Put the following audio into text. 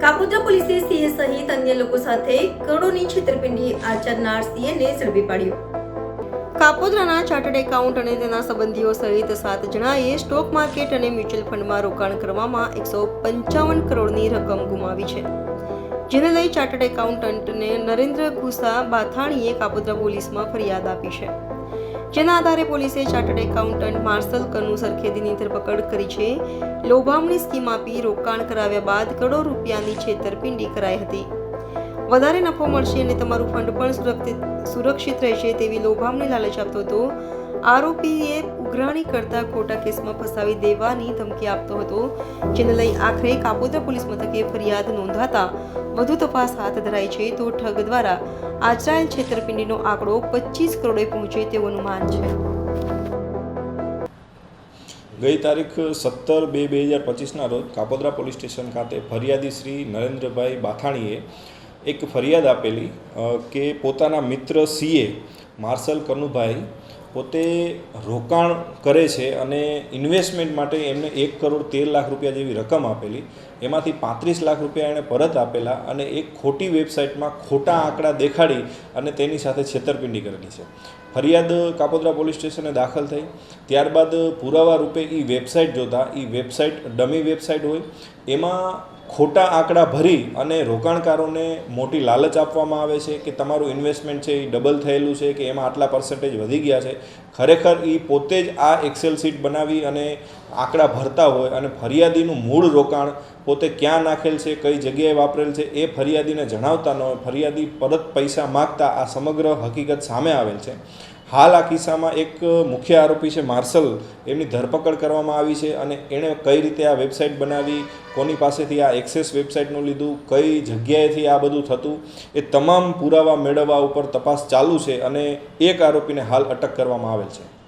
કાપોદ્રા પોલીસે સીએ સહિત અન્ય લોકો સાથે કરોડોની છેતરપિંડી આચરનાર સીએને ઝડપી પાડ્યો. કાપોદ્રાના ચાર્ટર્ડ એકાઉન્ટ અને તેના સંબંધીઓ સહિત સાત જણાએ સ્ટોક માર્કેટ અને મ્યુચ્યુઅલ ફંડમાં રોકાણ કરવામાં એકસો પંચાવન કરોડની રકમ ગુમાવી છે. જેને લઈ ચાર્ટર્ડ એકાઉન્ટન્ટને નરેન્દ્ર ઘુસા બાથાણીએ કાપોદ્રા પોલીસમાં ફરિયાદ આપી છે. જેના આધારે પોલીસે ચાર્ટર્ડ એકાઉન્ટન્ટ માર્શલ કનુ સરખેદીની ધરપકડ કરી છે. લોભામણી સ્કીમ આપી રોકાણ કરાવ્યા બાદ કરોડો રૂપિયાની છેતરપિંડી કરાઈ હતી. વધારે નફો મળશે અને તમારું ફંડ પણ સુરક્ષિત સુરક્ષિત રહેશે તેવી લોભામણી લાલચ આપતો હતો. આરોપીએ ઉઘરાણી કરતા ખોટા કેસમાં ફસાવી દેવાની ધમકી આપતો હતો. જેને લઈ આખરે કાપોદ્રા પોલીસ મથકે ફરિયાદ નોંધાતા વધુ તપાસ હાથ ધરાઈ છે તો ઠગ દ્વારા આચરાયેલ છેતરપિંડીનો આંકડો પચીસ કરોડે પહોંચે તેવું અનુમાન છે. ગઈ તારીખ સત્તર બે બે હજાર પચીસના રોજ કાપોદ્રા પોલીસ સ્ટેશન ખાતે ફરિયાદી શ્રી નરેન્દ્રભાઈ બાથાણીએ એક ફરિયાદ આપેલી કે પોતાના મિત્ર સીએ માર્શલ કનુભાઈ પોતે રોકાણ કરે છે અને ઇન્વેસ્ટમેન્ટ માટે એમને એક કરોડ તેર લાખ રૂપિયા જેવી રકમ આપેલી. એમાંથી પાંત્રીસ લાખ રૂપિયા એણે પરત આપેલા અને એક ખોટી વેબસાઇટમાં ખોટા આંકડા દેખાડી અને તેની સાથે છેતરપિંડી કરેલી છે. ફરિયાદ કાપોદ્રા પોલીસ સ્ટેશને દાખલ થઈ. ત્યારબાદ પુરાવા રૂપે એ વેબસાઇટ જોતા એ વેબસાઇટ ડમી વેબસાઇટ હોય. એમાં ખોટા આંકડા ભરી અને રોકાણકારોને મોટી લાલચ આપવામાં આવે છે કે તમારું ઇન્વેસ્ટમેન્ટ છે એ ડબલ થયેલું છે કે એમાં આટલા પર્સન્ટેજ વધી ગયા છે. ખરેખર એ પોતે જ આ એક્સેલ શીટ બનાવી અને આંકડા ભરતા હોય અને ફરિયાદીનું મૂળ રોકાણ પોતે ક્યાં નાખેલ છે, કઈ જગ્યાએ વાપરેલ છે, એ ફરિયાદીને જણાવતા ન હોય. ફરિયાદી પરત પૈસા માગતા આ સમગ્ર હકીકત સામે આવેલ છે. હાલ આ કિસ્સામાં એક મુખ્ય આરોપી છે માર્શલ. એમની ધરપકડ કરવામાં આવી છે અને એણે કઈ રીતે આ વેબસાઇટ બનાવી, કોની પાસેથી આ એક્સેસ વેબસાઇટનું લીધું, કઈ જગ્યાએથી આ બધું થતું, એ તમામ પુરાવા મેળવવા ઉપર તપાસ ચાલુ છે અને એક આરોપીને હાલ અટક કરવામાં આવેલ છે.